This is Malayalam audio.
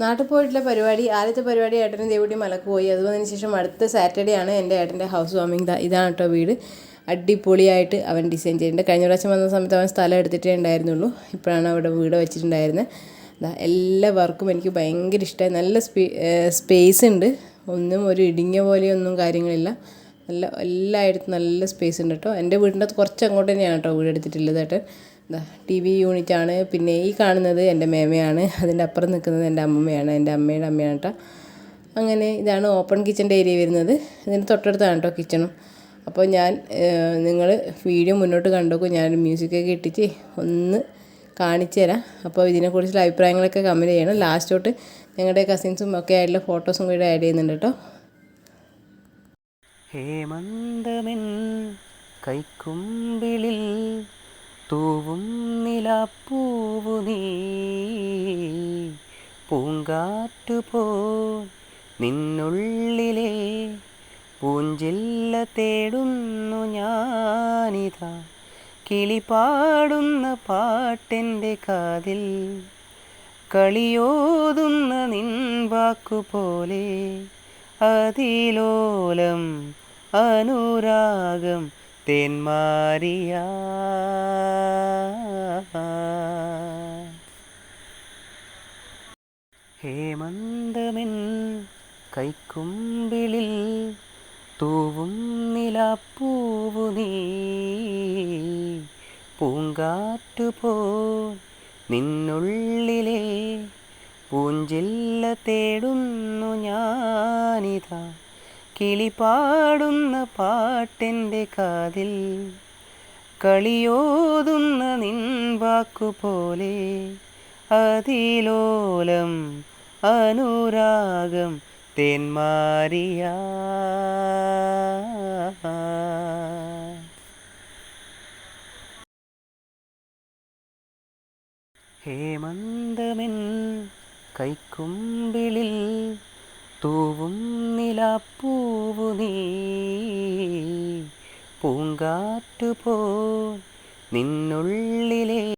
നാട്ടിൽ പോയിട്ടുള്ള പരിപാടി ആദ്യത്തെ പരിപാടി ഏട്ടനും ദേവുട്ടി മലക്ക് പോയി. അത് വന്നതിന് ശേഷം അടുത്ത സാറ്റർഡേ ആണ് എന്റെ ഏട്ടന്റെ ഹൗസ് വാമിങ് ഇതാണ് കേട്ടോ വീട്. അടിപൊളിയായിട്ട് അവൻ ഡിസൈൻ ചെയ്തിട്ടുണ്ട്. കഴിഞ്ഞ പ്രാവശ്യം വന്ന സമയത്ത് അവൻ സ്ഥലം എടുത്തിട്ടേ ഉണ്ടായിരുന്നുള്ളൂ. ഇപ്പോഴാണ് അവിടെ വീട് വെച്ചിട്ടുണ്ടായിരുന്നത്. എല്ലാ വർക്കും എനിക്ക് ഭയങ്കര ഇഷ്ടമായി. നല്ല സ്പേ സ്പേസ് ഉണ്ട്. ഒന്നും ഒരു ഇടുങ്ങിയ പോലെയൊന്നും കാര്യങ്ങളില്ല. നല്ല എല്ലായിടത്തും നല്ല സ്പേസ് ഉണ്ട് കേട്ടോ. എന്റെ വീടിന്റെ അകത്ത് കുറച്ച് അങ്ങോട്ട് തന്നെയാണ് കേട്ടോ വീട് എടുത്തിട്ടുള്ളത് ഏട്ടൻ. ടി വി യൂണിറ്റാണ്. പിന്നെ ഈ കാണുന്നത് എന്റെ മേമയാണ്. അതിന്റെ അപ്പുറം നിൽക്കുന്നത് എന്റെ അമ്മമ്മയാണ്. എന്റെ അമ്മയുടെ അമ്മയാണ് കേട്ടോ അങ്ങനെ ഇതാണ് ഓപ്പൺ കിച്ചന്റെ ഏരിയ വരുന്നത്. ഇതിന് തൊട്ടടുത്താണ് കേട്ടോ കിച്ചണും. അപ്പോൾ ഞാൻ നിങ്ങൾ വീഡിയോ മുന്നോട്ട് കണ്ടോക്കും ഞാൻ മ്യൂസിക്കൊക്കെ ഇട്ടിട്ട് ഒന്ന് കാണിച്ചു തരാം. അപ്പോൾ ഇതിനെക്കുറിച്ചുള്ള അഭിപ്രായങ്ങളൊക്കെ കമന്റ് ചെയ്യണം. ലാസ്റ്റ് ഞങ്ങളുടെ കസിൻസും ഒക്കെ ആയിട്ടുള്ള ഫോട്ടോസും കൂടെ ആഡ് ചെയ്യുന്നുണ്ട് കേട്ടോ ഹേമന്തമെൻ കൈക്കുമ്പിളിൽ തൂവും നിലപ്പൂവു നീ. പൂങ്കാറ്റുപോ നിന്നുള്ളിലെ. പൂഞ്ചില്ല തേടുന്നു ഞാനിതാ. കിളിപാടുന്ന പാട്ടിന്റെ കാതിൽ. കളിയോതുന്ന നിൻ വാക്കുപോലെ അതിലോലം അനുരാഗം തേന്മാരിയ ഹേമന്തമെൻ കൈക്കുമ്പിളിൽ തൂവും നിലപ്പൂവു നീ. പൂങ്കാറ്റുപോ നിന്നുള്ളിലെ പൂഞ്ചില്ല തേടുന്നു ഞാനിതാ. കിളിപാടുന്ന പാട്ടിന്റെ കാതിൽ കളിയോതുന്ന നിൻ വാക്കുപോലെ അതിലോലം അനുരാഗം തെന്മാരിയ ഹേമന്തമെൻ കൈക്കുമ്പിളിൽ തൂവും നിലപ്പൂവു നീ. പൂങ്കാറ്റുപോ നിന്നുള്ളിലെ